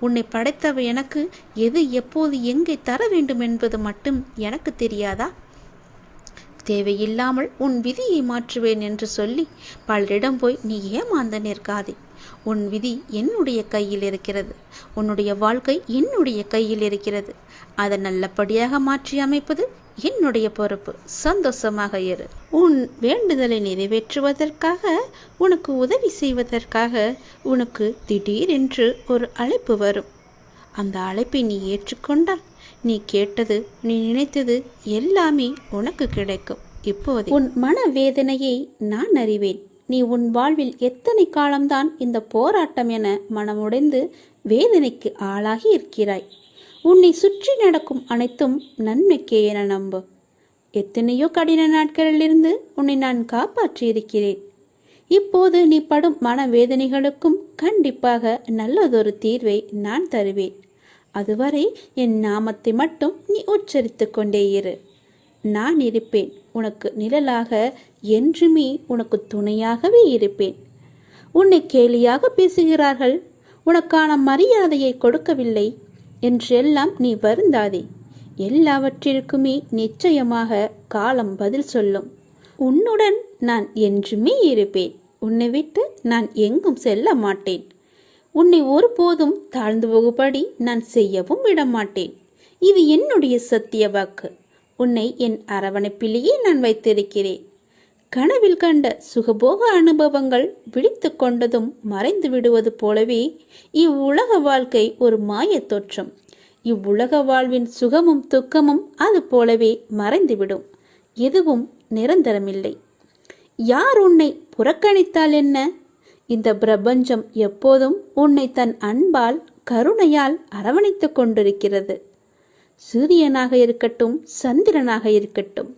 உன்னை படைத்தவ எனக்கு எது எப்போது எங்கே தர வேண்டும் என்பது மட்டும் எனக்கு தெரியாதா? தேவையில்லாமல் உன் விதியை மாற்றுவேன் என்று சொல்லி பலரிடம் போய் நீ ஏமாந்து நிற்காதே. உன் விதி என்னுடைய கையில் இருக்கிறது. உன்னுடைய வாழ்க்கை என்னுடைய கையில் இருக்கிறது. அதை நல்லபடியாக மாற்றி அமைப்பது என்னுடைய பொறுப்பு. சந்தோஷமாக இரு. உன் வேண்டுதலை நிறைவேற்றுவதற்காக உனக்கு உதவி செய்வதற்காக உனக்கு திடீரென்று ஒரு அழைப்பு வரும். அந்த அழைப்பை நீ ஏற்றுக்கொண்டால் நீ கேட்டது நீ நினைத்தது எல்லாமே உனக்கு கிடைக்கும். இப்போது. உன் மனவேதனையை நான் அறிவேன். நீ உன் வாழ்வில் எத்தனை காலம்தான் இந்த போராட்டம் என மனமுடைந்து வேதனைக்கு ஆளாகி இருக்கிறாய். உன்னை சுற்றி நடக்கும் அனைத்தும் நன்மைக்கே என நம்பு. எத்தனையோ கடின நாட்களிலிருந்து உன்னை நான் காப்பாற்றியிருக்கிறேன். இப்போது நீ படும் மனவேதனைகளுக்கும் கண்டிப்பாக நல்லதொரு தீர்வை நான் தருவேன். அதுவரை என் நாமத்தை மட்டும் நீ உச்சரித்து கொண்டே இரு. நான் இருப்பேன் உனக்கு நிழலாக என்றுமே உனக்கு துணையாகவே இருப்பேன். உன்னை கேலியாக பேசுகிறார்கள் உனக்கான மரியாதையை கொடுக்கவில்லை என்றெல்லாம் நீ வருந்தாதே. எல்லாவற்றிற்குமே நிச்சயமாக காலம் பதில் சொல்லும். உன்னுடன் நான் என்றுமே இருப்பேன். உன்னை விட்டு நான் எங்கும் செல்ல மாட்டேன். உன்னை ஒருபோதும் தாழ்ந்து போகுபடி நான் செய்யவும் விடமாட்டேன். இது என்னுடைய சத்திய வாக்கு. உன்னை என் அரவணைப்பிலேயே நான் வைத்திருக்கிறேன். கனவில் கண்ட சுகபோக அனுபவங்கள் விழித்து கொண்டதும் மறைந்து விடுவது போலவே இவ்வுலக வாழ்க்கை ஒரு மாயத் தோற்றம். இவ்வுலக வாழ்வின் சுகமும் துக்கமும் அது போலவே மறைந்துவிடும். எதுவும் நிரந்தரமில்லை. யார் உன்னை புறக்கணித்தால் என்ன? இந்த பிரபஞ்சம் எப்போதும் உன்னை தன் அன்பால் கருணையால் அரவணைத்துக் கொண்டிருக்கிறது. சூரியனாக இருக்கட்டும் சந்திரனாக இருக்கட்டும்.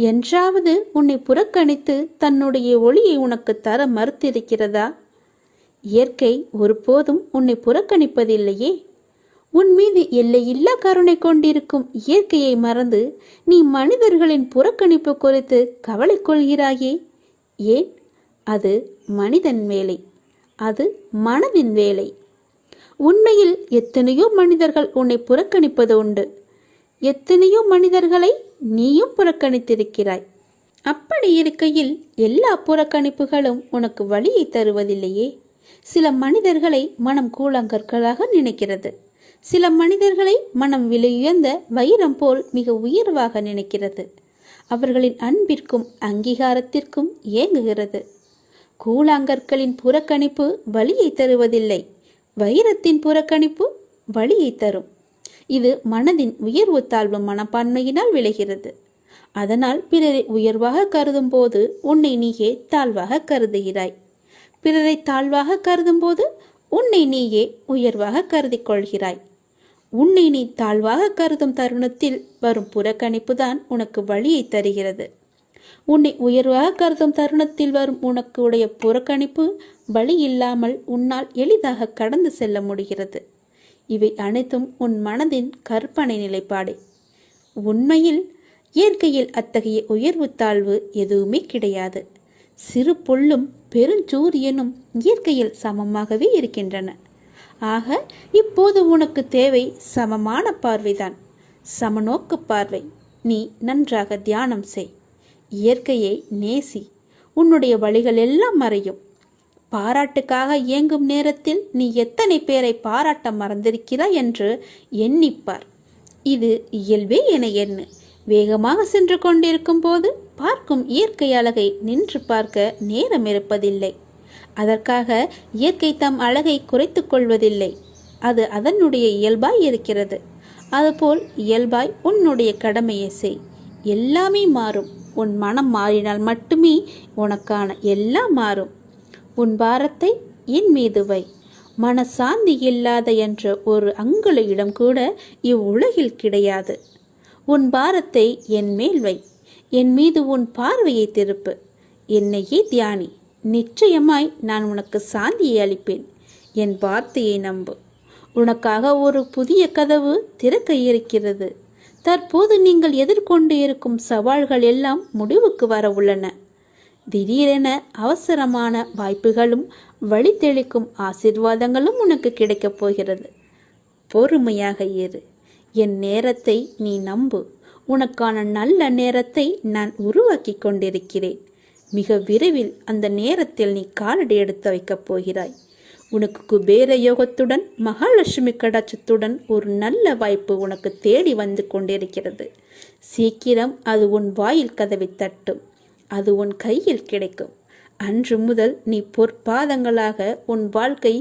என்றாவது உன்னை புறக்கணித்து தன்னுடைய ஒளியை உனக்கு தர மறுத்திருக்கிறதா? இயற்கை ஒருபோதும் உன்னை புறக்கணிப்பதில்லையே. உன் மீது எல்லையில்லா கருணை கொண்டிருக்கும் இயற்கையை மறந்து நீ மனிதர்களின் புறக்கணிப்பு குறித்து கவலை கொள்கிறாயே. ஏன்? அது மனிதன் வேலை. அது மனதின் வேலை. உண்மையில் எத்தனையோ மனிதர்கள் உன்னை புறக்கணிப்பது உண்டு. எத்தனையோ மனிதர்களை நீயும் புறக்கணித்திருக்கிறாய். அப்படி இருக்கையில் எல்லா புறக்கணிப்புகளும் உனக்கு வழியை தருவதில்லையே. சில மனிதர்களை மனம் கூழாங்கற்களாக நினைக்கிறது. சில மனிதர்களை மனம் விலையுயர்ந்த வைரம் போல் மிக உயர்வாக நினைக்கிறது. அவர்களின் அன்பிற்கும் அங்கீகாரத்திற்கும் ஏங்குகிறது. கூழாங்கற்களின் புறக்கணிப்பு வழியை தருவதில்லை. வைரத்தின் புறக்கணிப்பு வழியை தரும். இது மனதின் உயர்வு தாழ்வு மனப்பான்மையினால் விளைகிறது. அதனால் பிறரை உயர்வாக கருதும் போது உன்னை நீயே தாழ்வாக கருதுகிறாய். பிறரை தாழ்வாக கருதும் போது உன்னை நீயே உயர்வாக கருதி கொள்கிறாய். உன்னை நீ தாழ்வாக கருதும் தருணத்தில் வரும் புறக்கணிப்பு தான் உனக்கு வழியை தருகிறது. உன்னை உயர்வாக கருதும் தருணத்தில் வரும் உனக்கு உடைய புறக்கணிப்பு வழி இல்லாமல் உன்னால் எளிதாக கடந்து செல்ல முடிகிறது. இவை அனைத்தும் உன் மனதின் கற்பனை நிலைப்பாடே. உண்மையில் இயற்கையில் அத்தகைய உயர்வு தாழ்வு எதுவுமே கிடையாது. சிறு புல்லும் பெருஞ்சூரியனும் இயற்கையில் சமமாகவே இருக்கின்றன. ஆக இப்போது உனக்கு தேவை சமமான பார்வைதான். சமநோக்கு பார்வை. நீ நன்றாக தியானம் செய். இயற்கையை நேசி. உன்னுடைய வழிகள் எல்லாம் மறையும். பாராட்டுக்காக இயங்கும் நேரத்தில் நீ எத்தனை பேரை பாராட்ட மறந்திருக்கிறாய் என்று எண்ணிப்பார். இது இயல்பே என எண்ணு. வேகமாக சென்று கொண்டிருக்கும் போது பார்க்கும் இயற்கை அழகை நின்று பார்க்க நேரம் இருப்பதில்லை. அதற்காக இயற்கை தம் அழகை குறைத்து கொள்வதில்லை. அது அதனுடைய இயல்பாய் இருக்கிறது. அதுபோல் இயல்பாய் உன்னுடைய கடமையை செய். எல்லாமே மாறும். உன் மனம் மாறினால் மட்டுமே உனக்கான எல்லாம் மாறும். உன் பாரத்தை என் மீது வை. மனசாந்தி இல்லாத என்ற ஒரு அங்குல இடம் கூட இவ்வுலகில் கிடையாது. உன் பாரத்தை என் மேல் வை. என் மீது உன் பார்வையை திருப்பு. என்னையே தியானி. நிச்சயமாய் நான் உனக்கு சாந்தியை அளிப்பேன். என் வார்த்தையை நம்பு. உனக்காக ஒரு புதிய கதவு திறக்க இருக்கிறது. தற்போது நீங்கள் எதிர்கொண்டு இருக்கும் சவால்கள் எல்லாம் முடிவுக்கு வர உள்ளன. திடீரென அவசரமான வாய்ப்புகளும் வழி தெளிக்கும் ஆசிர்வாதங்களும் உனக்கு கிடைக்கப் போகிறது. பொறுமையாக இரு. என் நேரத்தை நீ நம்பு. உனக்கான நல்ல நேரத்தை நான் உருவாக்கி கொண்டிருக்கிறேன். மிக விரைவில் அந்த நேரத்தில் நீ காலடி எடுத்து வைக்கப் போகிறாய். உனக்கு குபேர யோகத்துடன் மகாலட்சுமி கடாட்சத்துடன் ஒரு நல்ல வாய்ப்பு உனக்கு தேடி வந்து கொண்டிருக்கிறது. சீக்கிரம் அது உன் வாயில் கதவை தட்டும். அது உன் கையில் கிடைக்கும். அன்று முதல் நீ பொற்பாதங்களாக உன் வாழ்க்கை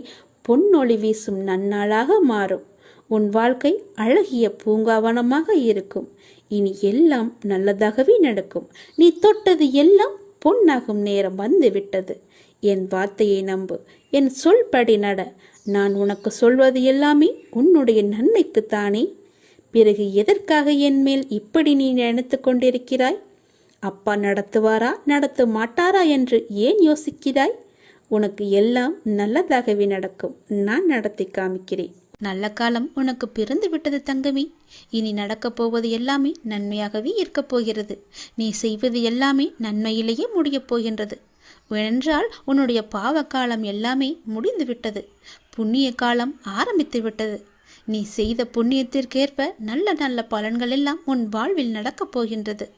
பொன்னொளி வீசும் நன்னாளாக மாறும். உன் வாழ்க்கை அழகிய பூங்காவனமாக இருக்கும். இனி எல்லாம் நல்லதாகவே நடக்கும். நீ தொட்டது எல்லாம் பொன்னாகும் நேரம் வந்து விட்டது என் வார்த்தையை நம்பு. என் சொல்படி நட. நான் உனக்கு சொல்வது எல்லாமே உன்னுடைய நன்மைக்குத்தானே? பிறகு எதற்காக என் மேல் இப்படி நீ நினைத்து கொண்டிருக்கிறாய்? அப்பா நடத்துவாரா நடத்த மாட்டாரா என்று ஏன் யோசிக்கிறாய்? உனக்கு எல்லாம் நல்லதாகவே நடக்கும். நான் நடத்தி காமிக்கிறேன். நல்ல காலம் உனக்கு பிறந்து விட்டது தங்கமி. இனி நடக்கப் போவது எல்லாமே நன்மையாகவே இருக்கப் போகிறது. நீ செய்வது எல்லாமே நன்மையிலேயே முடியப் போகின்றது. ஏனென்றால் உன்னுடைய பாவ காலம் எல்லாமே முடிந்து விட்டது. புண்ணிய காலம் ஆரம்பித்து விட்டது. நீ செய்த புண்ணியத்திற்கேற்ப நல்ல நல்ல பலன்கள் எல்லாம் உன் வாழ்வில் நடக்கப் போகின்றது.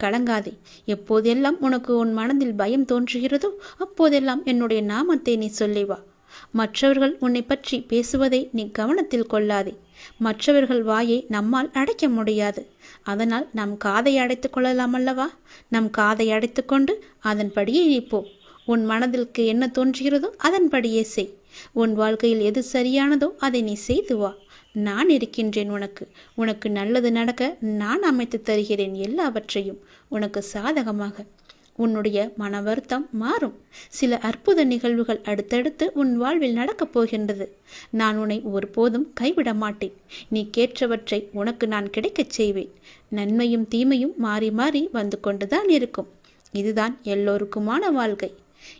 கலங்காதே. எப்போதெல்லாம் உனக்கு உன் மனதில் பயம் தோன்றுகிறதோ அப்போதெல்லாம் என்னுடைய நாமத்தை நீ சொல்லி வா மற்றவர்கள் உன்னை பற்றி பேசுவதை நீ கவனத்தில் கொள்ளாதே. மற்றவர்கள் வாயை நம்மால் அடைக்க முடியாது. அதனால் நம் காதை அடைத்துக் கொள்ளலாம் அல்லவா? நம் காதை அடைத்துக்கொண்டு அதன்படியே நீ போ உன் மனதிற்கு என்ன தோன்றுகிறதோ அதன்படியே செய். உன் வாழ்க்கையில் எது சரியானதோ அதை நீ செய்து வா. நான் இருக்கின்றேன் உனக்கு. உனக்கு நல்லது நடக்க நான் அமைத்து தருகிறேன் எல்லாவற்றையும் உனக்கு சாதகமாக. உன்னுடைய மன வருத்தம் மாறும். சில அற்புத நிகழ்வுகள் அடுத்தடுத்து உன் வாழ்வில் நடக்கப் போகின்றது. நான் உன்னை ஒருபோதும் கைவிட மாட்டேன். நீ கேட்டவற்றை உனக்கு நான் கிடைக்கச் செய்வேன். நன்மையும் தீமையும் மாறி மாறி வந்து கொண்டுதான் இருக்கும். இதுதான் எல்லோருக்குமான வாழ்க்கை.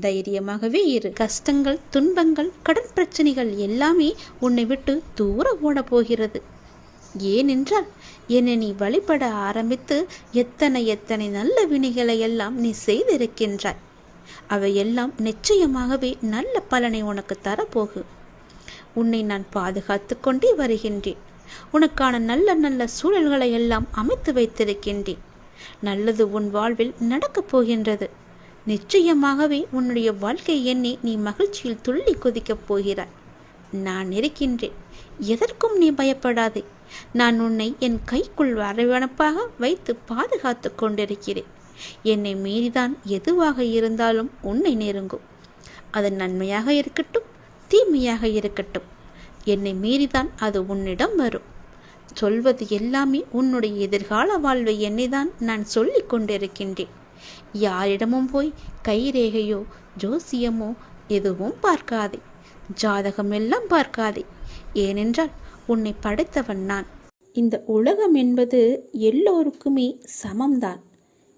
தைரியமாகவே இரு. கஷ்டங்கள் துன்பங்கள் கடன் பிரச்சனைகள் எல்லாமே உன்னை விட்டு தூர ஓட போகிறது ஏனென்றால் என்னை நீ வழிபட ஆரம்பித்து எத்தனை எத்தனை நல்ல வினைகளை எல்லாம் நீ செய்திருக்கின்றாய். அவையெல்லாம் நிச்சயமாகவே நல்ல பலனை உனக்கு தரப்போகு. உன்னை நான் பாதுகாத்து கொண்டே வருகின்றேன். உனக்கான நல்ல நல்ல சூழல்களை எல்லாம் அமைத்து வைத்திருக்கின்றேன். நல்லது உன் வாழ்வில் நடக்கப் போகின்றது. நிச்சயமாகவே உன்னுடைய வாழ்க்கை எண்ணி நீ மகிழ்ச்சியில் துள்ளி குதிக்கப் போகிறாய். நான் இருக்கின்றேன். எதற்கும் நீ பயப்படாதே. நான் உன்னை என் கைக்குள் வரவணப்பாக வைத்து பாதுகாத்து கொண்டிருக்கிறேன். என்னை மீறிதான் எதுவாக இருந்தாலும் உன்னை நெருங்கும். அது நன்மையாக இருக்கட்டும் தீமையாக இருக்கட்டும். என்னை மீறிதான் அது உன்னிடம் வரும். சொல்வது எல்லாமே உன்னுடைய எதிர்கால வாழ்வை என்னைதான் நான் சொல்லிக் கொண்டிருக்கின்றேன். யாரிடமும் போய் கைரேகையோ ஜோசியமோ எதுவும் பார்க்காதே. ஜாதகம் எல்லாம் பார்க்காதே. ஏனென்றால் உன்னை படைத்தவன் நான். இந்த உலகம் என்பது எல்லோருக்குமே சமம்தான்.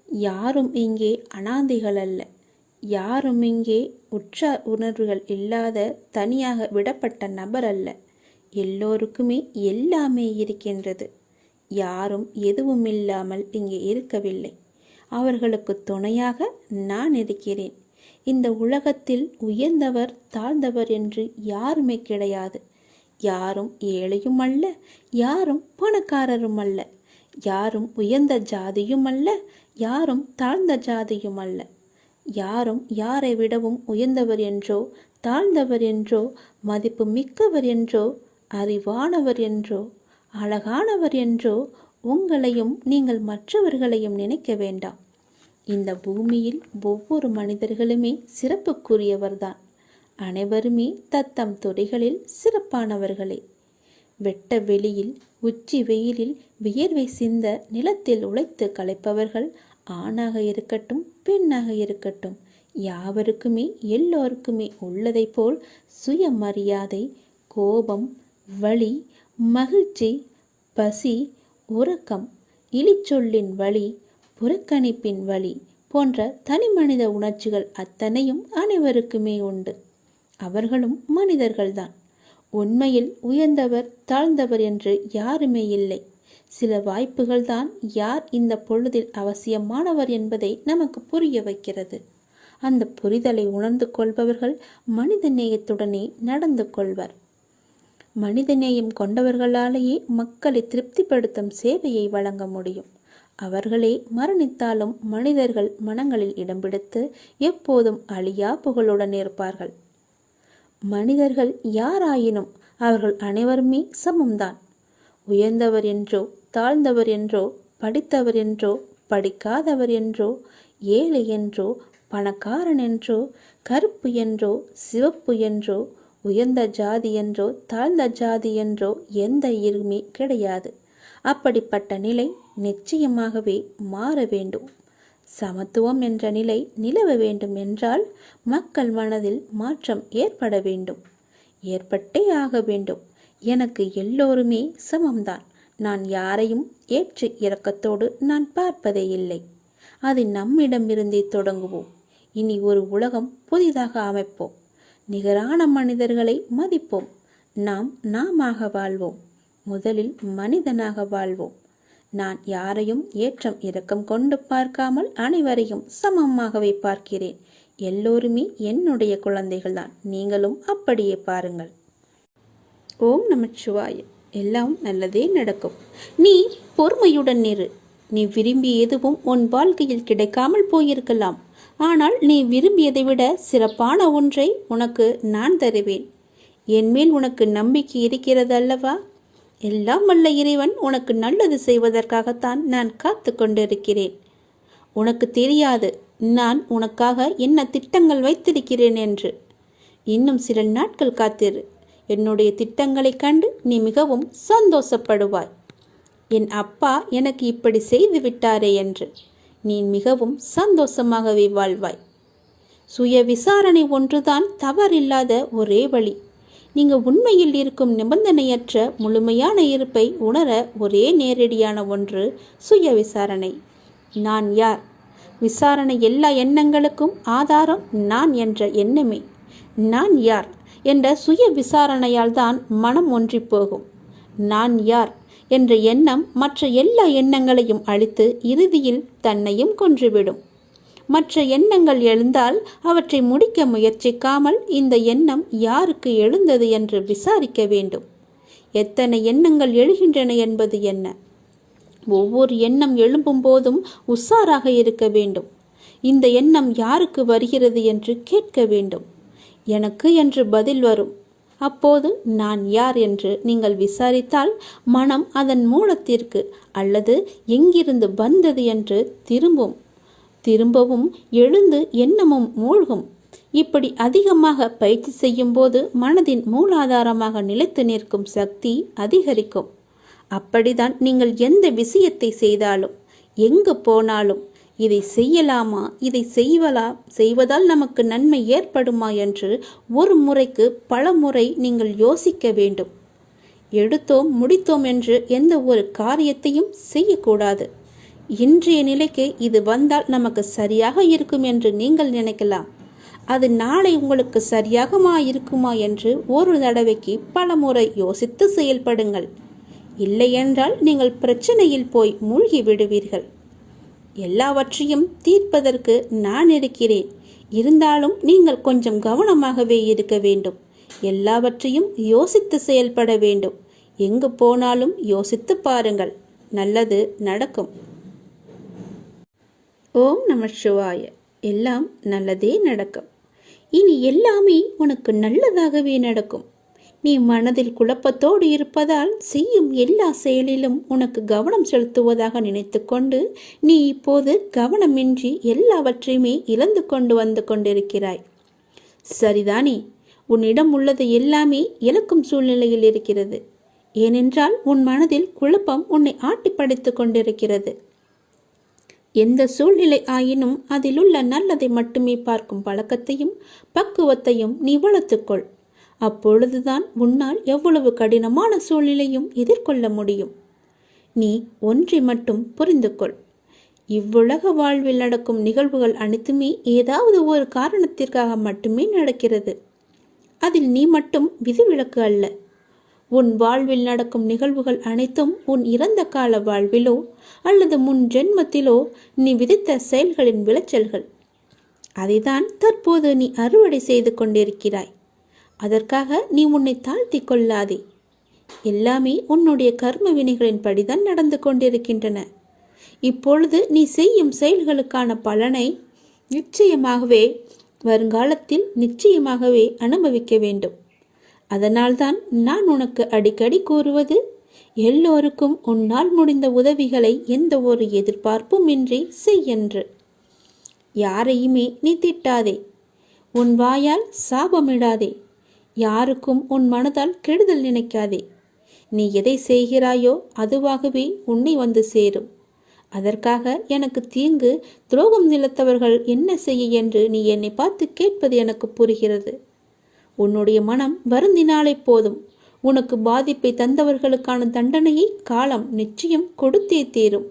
யாரும் இங்கே அனாதைகள் அல்ல. யாரும் இங்கே உற்றார் உணர்வுகள் இல்லாத தனியாக விடப்பட்ட நபர் அல்ல. எல்லோருக்குமே எல்லாமே இருக்கின்றது. யாரும் எதுவும் இல்லாமல் இங்கே இருக்கவில்லை. அவர்களுக்கு துணையாக நான் இருக்கிறேன். இந்த உலகத்தில் உயர்ந்தவர் தாழ்ந்தவர் என்று யாருமே கிடையாது. யாரும் ஏழையும் அல்ல யாரும் பணக்காரரும் அல்ல. யாரும் உயர்ந்த ஜாதியும் அல்ல யாரும் தாழ்ந்த ஜாதியும் அல்ல. யாரும் யாரை விடவும் உயர்ந்தவர் என்றோ தாழ்ந்தவர் என்றோ மதிப்பு மிக்கவர் என்றோ அறிவானவர் என்றோ அழகானவர் என்றோ உங்களையும் நீங்கள் மற்றவர்களையும் நினைக்க வேண்டாம். இந்த பூமியில் ஒவ்வொரு மனிதர்களுமே சிறப்புக்குரியவர்தான். அனைவருமே தத்தம் துறைகளில் சிறப்பானவர்களே. வெட்ட வெளியில் உச்சி வெயிலில் வியர்வை சிந்த நிலத்தில் உழைத்து களைப்பவர்கள் ஆணாக இருக்கட்டும் பெண்ணாக இருக்கட்டும் யாவருக்குமே எல்லோருக்குமே உள்ளதைப் போல் சுயமரியாதை கோபம் வலி மகிழ்ச்சி பசி உறக்கம் இழிச்சொல்லின் வழி புறக்கணிப்பின் வழி போன்ற தனிமனித உணர்ச்சிகள் அத்தனையும் அனைவருக்குமே உண்டு. அவர்களும் மனிதர்கள்தான். உண்மையில் உயர்ந்தவர் தாழ்ந்தவர் என்று யாருமே இல்லை. சில வாய்ப்புகள்தான் யார் இந்த பொழுதில் அவசியமானவர் என்பதை நமக்கு புரிய வைக்கிறது. அந்த புரிதலை உணர்ந்து கொள்பவர்கள் மனித நேயத்துடனே நடந்து கொள்வர். மனிதநேயம் கொண்டவர்களாலேயே மக்களை திருப்திப்படுத்தும் சேவையை வழங்க முடியும். அவர்களே மரணித்தாலும் மனிதர்கள் மனங்களில் இடம் பிடித்து எப்போதும் அழியா புகழுடன் இருப்பார்கள். மனிதர்கள் யாராயினும் அவர்கள் அனைவருமே சமம்தான். உயர்ந்தவர் என்றோ தாழ்ந்தவர் என்றோ படித்தவர் என்றோ படிக்காதவர் என்றோ ஏழை என்றோ பணக்காரன் என்றோ கருப்பு என்றோ சிவப்பு என்றோ உயர்ந்த ஜாதி என்றோ தாழ்ந்த ஜாதி என்றோ எந்த இருமே கிடையாது. அப்படிப்பட்ட நிலை நிச்சயமாகவே மாற வேண்டும். சமத்துவம் என்ற நிலை நிலவ வேண்டும் என்றால் மக்கள் மனதில் மாற்றம் ஏற்பட வேண்டும். ஏற்பட்டே ஆக வேண்டும். எனக்கு எல்லோருமே சமம்தான். நான் யாரையும் ஏற்று இறக்கத்தோடு நான் பார்ப்பதே இல்லை. அது நம்மிடமிருந்தே தொடங்குவோம். இனி ஒரு உலகம் புதிதாக அமைப்போம். நிகரான மனிதர்களை மதிப்போம். நாம் நாமாக வாழ்வோம். முதலில் மனிதனாக வாழ்வோம். நான் யாரையும் ஏற்றம் இரக்கம் கொண்டு பார்க்காமல் அனைவரையும் சமமாகவே பார்க்கிறேன். எல்லோருமே என்னுடைய குழந்தைகள்தான். நீங்களும் அப்படியே பாருங்கள். ஓம் நமச்சிவாய. எல்லாம் நல்லதே நடக்கும். நீ பொறுமையுடன் இரு. நீ விரும்பி எதுவும் உன் வாழ்க்கையில் கிடைக்காமல் போயிருக்கலாம். ஆனால் நீ விரும்பியதை விட சிறப்பான ஒன்றை உனக்கு நான் தருவேன். என்மேல் உனக்கு நம்பிக்கை இருக்கிறது அல்லவா? எல்லாம் வல்ல இறைவன் உனக்கு நல்லது செய்வதற்காகத்தான் நான் காத்து கொண்டிருக்கிறேன். உனக்கு தெரியாது நான் உனக்காக என்ன திட்டங்கள் வைத்திருக்கிறேன் என்று. இன்னும் சில நாட்கள் காத்திரு. என்னுடைய திட்டங்களைக் கண்டு நீ மிகவும் சந்தோஷப்படுவாய். என் அப்பா எனக்கு இப்படி செய்து விட்டாரே என்று. நீ மிகவும் சந்தோஷமாகவே வாழ்வாய். சுய விசாரணை ஒன்றுதான் தவறில்லாத ஒரே வழி. நீங்க உண்மையில் இருக்கும் நிபந்தனையற்ற முழுமையான இருப்பை உணர ஒரே நேரடியான ஒன்று சுய விசாரணை. நான் யார்? விசாரணை எல்லா எண்ணங்களுக்கும் ஆதாரம் நான் என்ற எண்ணமே. நான் யார்? என்ற சுய விசாரணையால் தான் மனம் ஒன்றிப் போகும். நான் யார்? என்ற எண்ணம் மற்ற எல்லா எண்ணங்களையும் அழித்து இறுதியில் தன்னையும் கொன்றுவிடும். மற்ற எண்ணங்கள் எழுந்தால் அவற்றை முடிக்க முயற்சிக்காமல் இந்த எண்ணம் யாருக்கு எழுந்தது என்று விசாரிக்க வேண்டும். எத்தனை எண்ணங்கள் எழுகின்றன என்பது என்ன? ஒவ்வொரு எண்ணம் எழும்பும் போதும் உஷாராக இருக்க வேண்டும். இந்த எண்ணம் யாருக்கு வருகிறது என்று கேட்க வேண்டும். எனக்கு என்று பதில் வரும். அப்போது நான் யார் என்று நீங்கள் விசாரித்தால் மனம் அதன் மூலத்திற்கு அல்லது எங்கிருந்து வந்தது என்று திரும்பும். திரும்பவும் எழுந்து எண்ணமும் மூழ்கும். இப்படி அதிகமாக பயிற்சி செய்யும்போது மனதின் மூலாதாரமாக நிலைத்து நிற்கும் சக்தி அதிகரிக்கும். அப்படிதான் நீங்கள் எந்த விஷயத்தை செய்தாலும் எங்கு போனாலும் இதை செய்யலாமா? இதை செய்வலா? செய்வதால் நமக்கு நன்மை ஏற்படுமா என்று ஒரு முறைக்கு பல முறை நீங்கள் யோசிக்க வேண்டும். எடுத்தோம் முடித்தோம் என்று எந்த ஒரு காரியத்தையும் செய்யக்கூடாது. இன்றைய நிலைக்கு இது வந்தால் நமக்கு சரியாக இருக்கும் என்று நீங்கள் நினைக்கலாம். அது நாளை உங்களுக்கு சரியாகமா இருக்குமா என்று ஒரு தடவைக்கு பல முறை யோசித்து செயல்படுங்கள். இல்லையென்றால் நீங்கள் பிரச்சனையில் போய் மூழ்கி விடுவீர்கள். எல்லாவற்றையும் தீர்ப்பதற்கு நான் இருக்கிறேன். இருந்தாலும் நீங்கள் கொஞ்சம் கவனமாகவே இருக்க வேண்டும். எல்லாவற்றையும் யோசித்து செயல்பட வேண்டும். எங்கு போனாலும் யோசித்து பாருங்கள். நல்லது நடக்கும். ஓம் நம சிவாய. எல்லாம் நல்லதே நடக்கும். இனி எல்லாமே உனக்கு நல்லதாகவே நடக்கும். நீ மனதில் குழப்பத்தோடு இருப்பதால் செய்யும் எல்லா செயலிலும் உனக்கு கவனம் செலுத்துவதாக நினைத்துக்கொண்டு நீ இப்போது கவனமின்றி எல்லாவற்றையுமே இழந்து கொண்டு வந்து கொண்டிருக்கிறாய். சரிதானே? உன்னிடம் உள்ளது எல்லாமே இழக்கும் சூழ்நிலையில் இருக்கிறது. ஏனென்றால் உன் மனதில் குழப்பம் உன்னை ஆட்டிப்படைத்துக் கொண்டிருக்கிறது. எந்த சூழ்நிலை ஆயினும் அதிலுள்ள நல்லதை மட்டுமே பார்க்கும் பழக்கத்தையும் பக்குவத்தையும் நீ வளர்த்துக்கொள். அப்பொழுதுதான் உன்னால் எவ்வளவு கடினமான சூழ்நிலையும் எதிர்கொள்ள முடியும். நீ ஒன்றை மட்டும் புரிந்து கொள் இவ்வுலக வாழ்வில் நடக்கும் நிகழ்வுகள் அனைத்துமே ஏதாவது ஒரு காரணத்திற்காக மட்டுமே நடக்கிறது. அதில் நீ மட்டும் விதிவிலக்கு அல்ல. உன் வாழ்வில் நடக்கும் நிகழ்வுகள் அனைத்தும் உன் இறந்த கால வாழ்விலோ அல்லது முன் ஜென்மத்திலோ நீ விதித்த செயல்களின் விளைச்சல்கள். அதைதான் தற்போது நீ அறுவடை செய்து கொண்டிருக்கிறாய். அதற்காக நீ உன்னை தாழ்த்தி கொள்ளாதே. எல்லாமே உன்னுடைய கர்ம வினைகளின் படிதான் நடந்து கொண்டிருக்கின்றன. இப்பொழுது நீ செய்யும் செயல்களுக்கான பலனை நிச்சயமாகவே வருங்காலத்தில் நிச்சயமாகவே அனுபவிக்க வேண்டும். அதனால்தான் நான் உனக்கு அடிக்கடி கூறுவது எல்லோருக்கும் உன்னால் முடிந்த உதவிகளை எந்த ஒரு எதிர்பார்ப்பும் இன்றி செய்யென்று யாரையுமே நீ திட்டாதே. உன் வாயால் சாபமிடாதே. யாருக்கும் உன் மனதால் கெடுதல் நினைக்காதே. நீ எதை செய்கிறாயோ அதுவாகவே உன்னை வந்து சேரும். அதற்காக எனக்கு தீங்கு துரோகம் நிலத்தவர்கள் என்ன செய்ய என்று நீ என்னை பார்த்து கேட்பது எனக்கு புரிகிறது. உன்னுடைய மனம் வருந்தினாலே போதும். உனக்கு பாதிப்பை தந்தவர்களுக்கான தண்டனையை காலம் நிச்சயம் கொடுத்தே தீரும்.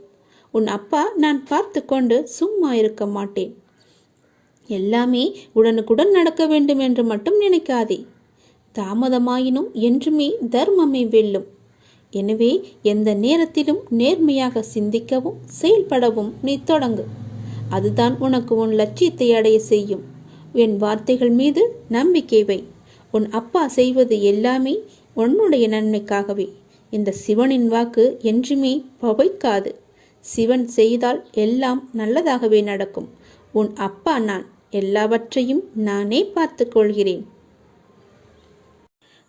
உன் அப்பா நான் பார்த்து கொண்டு சும்மா இருக்க மாட்டேன். எல்லாமே உடனுக்குடன் நடக்க வேண்டும் என்று மட்டும் நினைக்காதே. தாமதமாயினும் என்றுமே தர்மமே வெல்லும். எனவே எந்த நேரத்திலும் நேர்மையாக சிந்திக்கவும் செயல்படவும் நீ தொடங்கு. அதுதான் உனக்கு உன் லட்சியத்தை அடைய செய்யும். என் வார்த்தைகள் மீது நம்பிக்கை வை. உன் அப்பா செய்வது எல்லாமே உன்னுடைய நன்மைக்காகவே. இந்த சிவனின் வாக்கு என்றுமே பவைக்காது. சிவன் செய்தால் எல்லாம் நல்லதாகவே நடக்கும். உன் அப்பா நான். எல்லாவற்றையும் நானே பார்த்துக்கொள்கிறேன்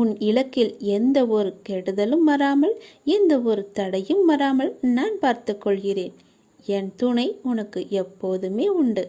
உன் இலக்கில் எந்த ஒரு கெடுதலும் வராமல் எந்த ஒரு தடையும் வராமல் நான் பார்த்து கொள்கிறேன். என் துணை உனக்கு எப்போதுமே உண்டு.